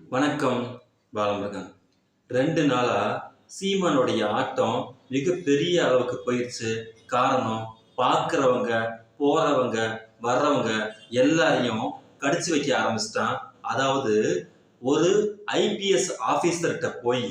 வணக்கம் பாலமுருகன். ரெண்டு நாளா சீமானுடைய ஆட்டம் மிகப்பெரிய அளவுக்கு போயிடுச்சு காரணம் பார்க்குறவங்க போறவங்க வர்றவங்க எல்லாரையும் கடிச்சு வைக்க ஆரம்பிச்சிட்டான். அதாவது ஒரு ஐபிஎஸ் ஆஃபீஸர்கிட்ட போய்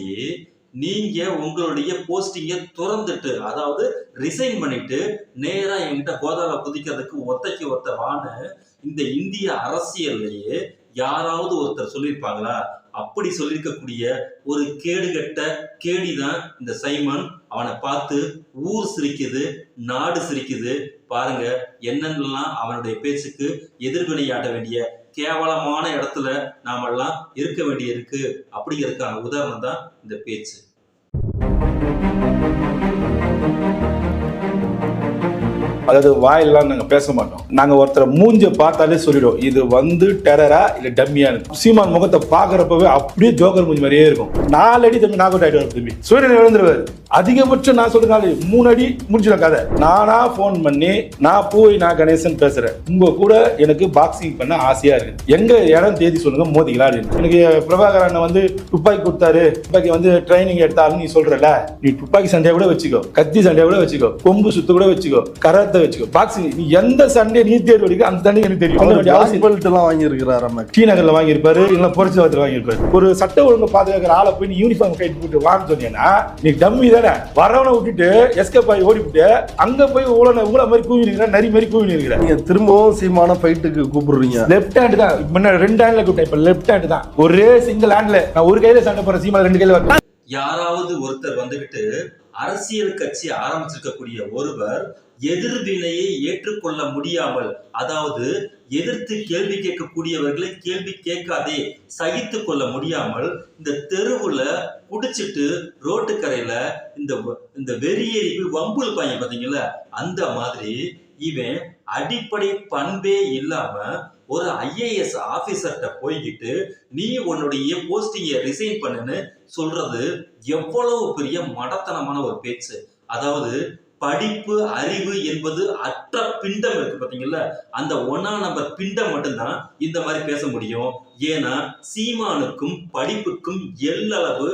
நீங்க உங்களுடைய போஸ்டிங்கை துறந்துட்டு அதாவது ரிசைன் பண்ணிட்டு நேரா என்கிட்ட கோதால குதிக்கிறதுக்கு ஒத்தைக்கு ஒத்த வான்னு இந்த இந்திய அரசியல்லையே யாராவது ஒருத்தர் சொல்லியிருப்பாங்களா? அப்படி சொல்லியிருக்கக்கூடிய ஒரு கேடுகட்ட கேடிதான் இந்த சைமன். அவனை பார்த்து ஊர் சிரிக்குது நாடு சிரிக்குது. பாருங்க என்னென்னலாம் அவனுடைய பேச்சுக்கு எதிர்வினையாட்ட வேண்டிய கேவலமான இடத்துல நாமெல்லாம் இருக்க வேண்டியிருக்கு. அப்படிங்கிறதுக்கான உதாரணம் தான் இந்த பேச்சு. அதாவது வாயெல்லாம் நாங்க பேச மாட்டோம் நாங்க ஒருத்தரை மூஞ்ச பார்த்தாலே சொல்லிடுவோம். இது வந்து டெரரா இல்ல டம்மியானு சீமான் முகத்தை பாக்குறப்பவே அப்படியே ஜோக்கர் மூஞ்சி மாதிரியே இருக்கும். நாலு அடி தம்பி நாக் அவுட் ஆயிடுவார் தம்பி. சூரியன் எழுந்துருவாரு. அதிகபட்சம் நான் சொல்ற மூணு அடி முடிச்சிடும் கதை. நானா ஃபோன் பண்ணி நான் போய் நான் கணேசன் பேசுறேன். உங்க கூட எனக்கு பாக்ஸிங் பண்ண ஆசையா இருக்கு. எங்க இடம் தேதி சொல்லுங்க மோதிக்கலாம் அப்படின்னு. எனக்கு பிரபாகர் அண்ணன் வந்து துப்பாக்கி கொடுத்தாரு. துப்பாக்கி வந்து ட்ரைனிங் எடுத்தாலும் நீ சொல்றல நீ துப்பாக்கி சண்டையை கூட வச்சுக்கோ. கத்தி சண்டையை கூட வச்சுக்கோ. கொம்பு சுத்து கூட வச்சுக்கோ. கராத்தை வச்சுக்கோ. பாக்ஸிங் நீ எந்த சண்டை நீ தேர்வு அடிக்க அந்த சண்டை எனக்கு தெரியும். சொல்ல வேண்டிய அவசியம் பெல்ட் எல்லாம் வாங்கியிருக்கிறாரு அம்மா? டி நகர்ல வாங்கியிருப்பாரு இல்ல புரட்சிவாதத்தில் வாங்கியிருப்பாரு. ஒரு சட்ட ஒழுங்கு பாதுகாக்கிற ஆளை போய் நீ யூனிஃபார்ம் கைட்டு போட்டு வாங்க சொன்னீங்கன்னா நீ டம்மி தானே. வரவனை விட்டுட்டு எஸ்கேப் ஆகி ஓடி விட்டு அங்க போய் ஊழல ஊழ மாதிரி கூவி நிற்கிற நரி மாதிரி கூவி நிற்கிற நீங்க திரும்பவும் சீமான ஃபைட்டுக்கு கூப்பிடுறீங்க. லெஃப்ட் ஹேண்ட் தான். முன்ன ரெண்டு ஹேண்ட்ல கூப்பிட்டேன் இப்ப லெஃப்ட் ஹேண்ட் தான். ஒரே சிங்கிள் ஹேண்ட்ல நான் ஒரு கையில சண்டை போற சீமா ரெண்டு கையில வைப்பேன். யாராவது ஒருத்தர் வந்துகிட்டு அரசியல் கட்சி ஆரம்பிச்சிருக்கக்கூடிய ஒருவர் எதிர்வினையை ஏற்றுக்கொள்ள முடியாமல் அதாவது எதிர்த்து கேள்வி கேட்கக்கூடியவர்களை கேள்வி கேட்காதே சகித்து கொள்ள முடியாமல் இந்த தெருவுல குடிச்சிட்டு ரோட்டுக்கரையில இந்த இந்த வெறியேறி வம்புல் பையன் பார்த்தீங்களா அந்த மாதிரி இவன் அடிப்படை பண்பே இல்லாம ஒரு ஐஏஎஸ் ஆபீசர்கிட்ட போய்கிட்டு நீ உன்னுடைய போஸ்டிங்கை ரிசைன் பண்ணுன்னு சொல்றது எவ்வளவு பெரிய மடத்தனமான ஒரு பேச்சு. அதாவது படிப்பு அறிவு என்பது அற்ற பிண்டம் இருக்கு பாத்தீங்களா அந்த ஒன்னா நம்பர் பிண்டம் மட்டும்தான் இந்த மாதிரி பேச முடியும். ஏன்னா சீமானுக்கும் படிப்புக்கும் எல்லளவு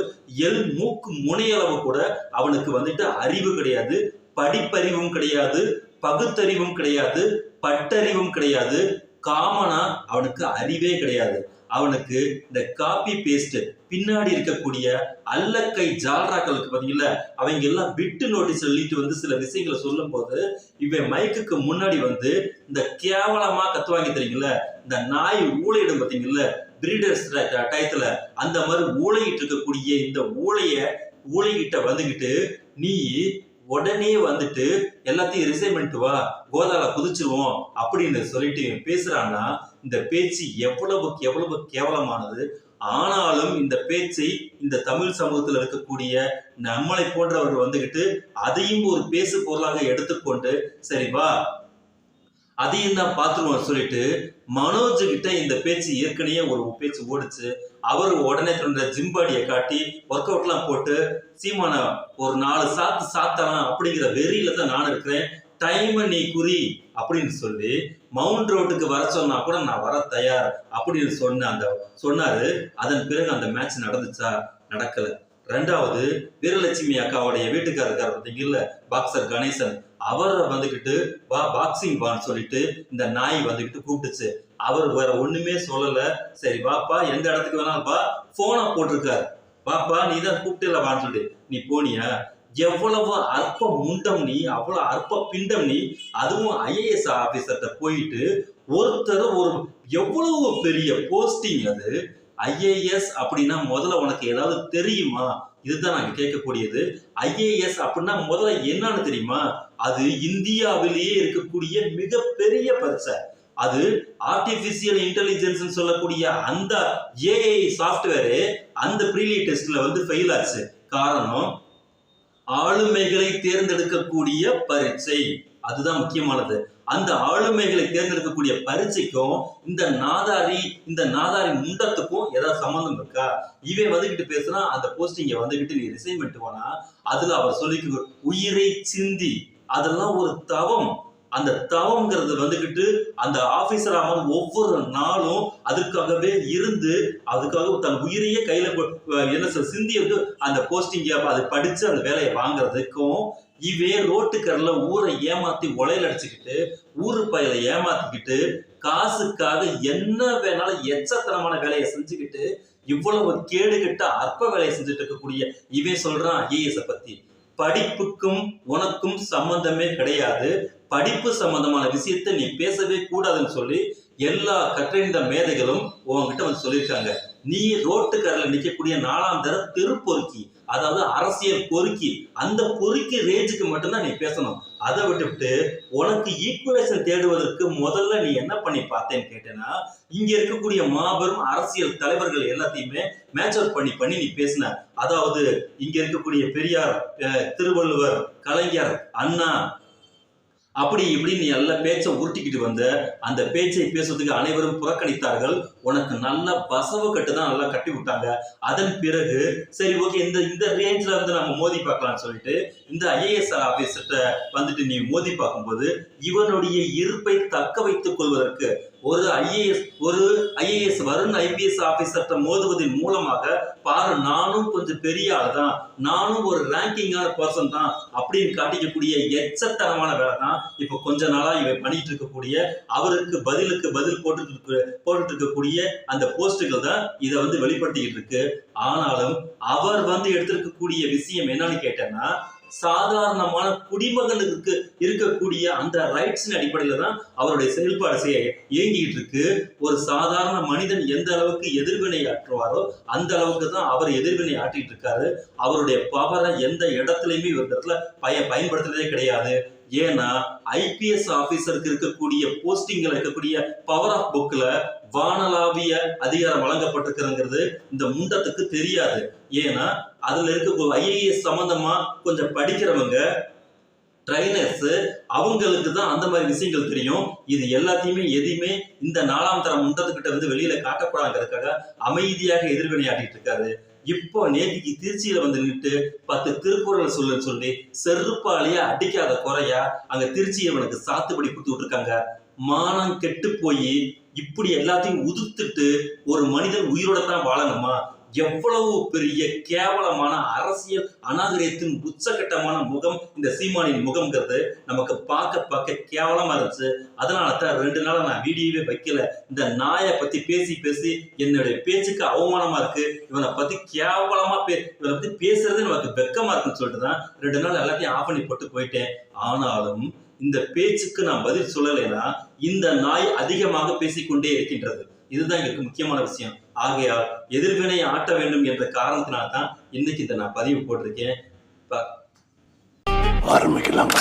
எல் மூக்கு முனையளவு கூட அவனுக்கு வந்துட்டு அறிவு கிடையாது படிப்பறிவும் கிடையாது பகுத்தறிவும் கிடையாது பட்டறிவும் கிடையாது. காமனா அவனுக்கு அறிவே கிடையாது. அவனுக்கு இந்த காப்பி பேஸ்ட் பின்னாடி இருக்கக்கூடிய அல்லக்கை ஜால்ராக்களுக்கு பாத்தீங்களா அவங்க எல்லாம் விட்டு நோட்டீஸ் எழுதிட்டு வந்து சில விஷயங்களை சொல்லும் போது இவன் மைக்குக்கு முன்னாடி வந்து இந்த கேவலமா கத்துவாங்க தெரியுங்களா இந்த நாய் ஊழையிடும் பாத்தீங்கல்ல பிரீடர்ஸ் டயத்துல அந்த மாதிரி ஊழையிட்டு இருக்கக்கூடிய இந்த ஊழைய ஊழைகிட்ட வந்துகிட்டு நீ உடனே வந்துட்டு எல்லாத்தையும் ரிசைன் பண்ணிட்டு வா கோதால குதிச்சிருவோம் அப்படின்னு சொல்லிட்டு பேசுறான்னா இந்த பேச்சு எவ்வளவுக்கு எவ்வளவு கேவலமானது. ஆனாலும் இந்த பேச்சை இந்த தமிழ் சமூகத்தில் இருக்கக்கூடிய நம்மளை போன்றவர்கள் வந்துகிட்டு அதையும் ஒரு பேசு பொருளாக எடுத்துக்கொண்டு சரி வா அதையும் தான் பார்த்துருவோம் சொல்லிட்டு மனோஜ் கிட்ட இந்த பேச்சு ஏற்கனவே ஒரு பேச்சு ஓடிச்சு. அவர் உடனே தன்னோட ஜிம்பாடியை காட்டி ஒர்க் அவுட்லாம் போட்டு சீமான ஒரு நாலு சாத்து சாத்தலாம் அப்படிங்கிற வெறியில தான் நான் இருக்கிறேன். டைம் நீ குறி அப்படின்னு சொல்லி மவுண்ட் ரோட்டுக்கு வர சொன்னா கூட நான் வர தயார் அப்படின்னு சொன்ன அந்த சொன்னாரு. அதன் பிறகு அந்த மேட்ச் நடந்துச்சா? நடக்கலை. ரெண்டாவது வீரலட்சுமி அக்காவுடைய வீட்டுக்காரர் இருக்கார் பார்த்தீங்கல்ல பாக்ஸர் கணேசன். அவரை வந்துக்கிட்டு வா பாக்ஸிங் வான்னு சொல்லிட்டு இந்த நாய் வந்துக்கிட்டு கூப்பிட்டுச்சு. அவர் வேற ஒண்ணுமே சொல்லல. சரி வாப்பா எந்த இடத்துக்கு வேணாலும் பா போனை போட்டிருக்காரு. பாப்பா நீ தான் கூப்பிட்டு வான்னு சொல்லிட்டு நீ போனியா? எவ்வளவு அற்ப முண்டம் நீ அவ்வளவு அற்ப பிண்டம் நீ. அதுவும் ஐஏஎஸ் ஆபீசர்கிட்ட போயிட்டு ஒருத்தர் ஒரு எவ்வளவு பெரிய போஸ்டிங் அது. ஐஏஎஸ் அப்படின்னா முதல்ல உனக்கு ஏதாவது தெரியுமா? இதுதான் நாங்க கேட்கக்கூடியது. ஐஏஎஸ் அப்படின்னா முதல்ல என்னன்னு தெரியுமா? அது இந்தியாவிலேயே இருக்கக்கூடிய மிகப்பெரிய பரீட்சை அது ஆர்டிபிஷியல் இன்டெலிஜென்ஸ் சொல்லக்கூடிய அந்த ஏஐ சாஃப்ட்வேரு அந்த ப்ரீலி டெஸ்ட்ல வந்து ஃபெயில் ஆச்சு. காரணம் ஆளுமைகளை தேர்ந்தெடுக்கக்கூடிய பரீட்சை. அதுதான் முக்கியமானது. அந்த ஆளுமைகளை தேர்ந்தெடுக்கக்கூடிய பரீட்சைக்கும் இந்த நாதாரி இந்த நாதாரி முண்டத்துக்கும் ஏதாவது சம்மந்தம் இருக்கா? இவன் வந்துகிட்டு பேசுனா அந்த போஸ்டிங்க வந்துகிட்டு நீ ரிசைன் பண்ணிட்டு போனா அதுல அவர் சொல்லி உயிரை சிந்தி. அதெல்லாம் ஒரு தவம். அந்த தவம்ங்கிறது வந்துகிட்டு அந்த ஆபீசர் அவன் ஒவ்வொரு நாளும் அதுக்காகவே இருந்து அதுக்காக தன் உயிரையே கையில என்ன சொல்ற சிந்தி வந்து அந்த போஸ்டிங்க அது படிச்சு அந்த வேலையை வாங்குறதுக்கும் இவே ரோட்டுக்கரில் ஊரை ஏமாத்தி உலையில அடிச்சுக்கிட்டு ஊரு பயில ஏமாத்திக்கிட்டு காசுக்காக என்ன வேணாலும் எச்சத்தனமான வேலையை செஞ்சுக்கிட்டு இவ்வளவு கேடுகிட்ட அற்ப வேலையை செஞ்சுட்டு இருக்கக்கூடிய இவன் சொல்றான் ஐஏஎஸ் பத்தி. படிப்புக்கும் உனக்கும் சம்பந்தமே கிடையாது. படிப்பு சம்பந்தமான விஷயத்த நீ பேசவே கூடாதுன்னு சொல்லி எல்லா கற்றறிந்த மேதைகளும் உங்ககிட்ட வந்து சொல்லியிருக்காங்க. நீ ரோட்டுக்கரில் நிற்கக்கூடிய நாலாம் தர தெருப்பொறுக்கி அதாவது அரசியல் பொறுக்கி அந்த பொறுக்கி ரேஞ்சுக்கு மட்டும்தான் நீ பேசணும். அதை விட்டுவிட்டு உனக்கு ஈக்குவேஷன் தேடுவதற்கு முதல்ல நீ என்ன பண்ணி பார்த்தேன்னு கேட்டேன்னா இங்க இருக்கக்கூடிய மாபெரும் அரசியல் தலைவர்கள் எல்லாத்தையுமே மேட்ச் பண்ணி பண்ணி நீ பேசின. அதாவது இங்க இருக்கக்கூடிய பெரியார் திருவள்ளுவர் கலைஞர் அண்ணா அப்படி இப்படி நீ பேச்சை உருட்டிக்கிட்டு வந்த அந்த பேச்சை பேசுறதுக்கு அனைவரும் புறக்கணித்தார்கள். உனக்கு நல்ல பசவு கட்டு தான் நல்லா கட்டி விட்டாங்க. அதன் பிறகு சரி ஓகே இந்த இந்த ரேஞ்சில் வந்து நம்ம மோதி பார்க்கலாம்னு சொல்லிட்டு இந்த ஐஏஎஸ் ஆஃபீஸர்கிட்ட வந்துட்டு நீ மோதி பார்க்கும்போது இவனுடைய இருப்பை தக்க வைத்துக் கொள்வதற்கு ஒரு ஐஏஎஸ் ஒரு ஐஏஎஸ் வருண் ஐபிஎஸ் ஆபீசர்கிட்ட மோதுவதன் மூலமாக பாரு நானும் கொஞ்சம் பெரிய ஆள் தான். நானும் ஒரு ரேங்கிங்கான பர்சன் தான். அப்படின்னு காட்டிக்கக்கூடிய எச்சத்தனமான வேலை தான் இப்போ கொஞ்ச நாளா இவன் பண்ணிட்டு இருக்கக்கூடிய அவருக்கு பதிலுக்கு பதில் போட்டு போட்டுட்டு இருக்கக்கூடிய அந்த போஸ்டுகள் தான் இதை வந்து வெளிப்படுத்திக்கிட்டு இருக்கு. ஆனாலும் அவர் வந்து எடுத்திருக்கக்கூடிய விஷயம் என்னன்னு கேட்டேன்னா சாதாரணமான குடிமகனுக்கு இருக்கக்கூடிய அந்த ரைட்ஸின் அடிப்படையில தான் அவருடைய செயல்பாடு செய்ய இயங்கிட்டு இருக்கு. ஒரு சாதாரண மனிதன் எந்த அளவுக்கு எதிர்வினை ஆற்றுவாரோ அந்த அளவுக்கு தான் அவர் எதிர்வினை ஆற்றிட்டு இருக்காரு. அவருடைய பவரை எந்த இடத்துலையுமே ஒரு இடத்துல பய பயன்படுத்துறதே கிடையாது. ஏன்னா ஐபிஎஸ் ஆபீசருக்கு இருக்கக்கூடிய போஸ்டிங்ல இருக்கக்கூடிய பவர் ஆஃப் புக்ல வானளாவிய அதிகாரம் வழங்கப்பட்டிருக்கிறது இந்த முண்டத்துக்கு தெரியாது. ஏன்னா அதுல இருக்க ஐஏஎஸ் சம்பந்தமா கொஞ்சம் படிக்கிறவங்க ட்ரைனர்ஸ் அவங்களுக்கு தான் அந்த மாதிரி விஷயங்கள் தெரியும். இது எல்லாத்தையுமே எதையுமே இந்த நாலாம் தரம் முண்டத்துக்கிட்ட வந்து வெளியில காட்டப்படாங்கிறதுக்காக அமைதியாக எதிர்வினையாட்டிட்டு இருக்காரு. இப்போ நேற்றுக்கு திருச்சியில வந்து நின்று பத்து திருக்குறள் சொல்லுன்னு சொல்லி செருப்பாலேயே அடிக்காத குறையா அங்க திருச்சியை இவனுக்கு சாத்துப்படி கொடுத்து விட்டுருக்காங்க. மானம் கெட்டு போய் இப்படி எல்லாத்தையும் உதுத்துட்டு ஒரு மனிதன் உயிரோட தான் வாழணுமா? எவ்வளவு பெரிய கேவலமான அரசியல் அநாகரியத்தின் உச்சகட்டமான முகம் இந்த சீமானின் முகம்ங்கிறது நமக்கு பார்க்க பார்க்க கேவலமா இருந்துச்சு. அதனால தான் ரெண்டு நாளா நான் வீடியோவே வைக்கல. இந்த நாயை பத்தி பேசி பேசி என்னுடைய பேச்சுக்கு அவமானமா இருக்கு. இவனை பத்தி கேவலமா பே இவனை பத்தி பேசுறதே நமக்கு வெக்கமா இருக்குன்னு சொல்லிட்டு தான் ரெண்டு நாள் எல்லாத்தையும் ஆஃப் பண்ணி போட்டு போயிட்டேன். ஆனாலும் இந்த பேச்சுக்கு நான் பதில் சொல்லலைன்னா இந்த நாய் அதிகமாக பேசிக்கொண்டே இருக்கின்றது. இதுதான் எங்களுக்கு முக்கியமான விஷயம். ஆகையால் எதிர்வினை ஆட்ட வேண்டும் என்ற காரணத்தினால தான் இன்னைக்கு இதை நான் பதிவு போட்டிருக்கேன். ஆரம்பிக்கலாம்.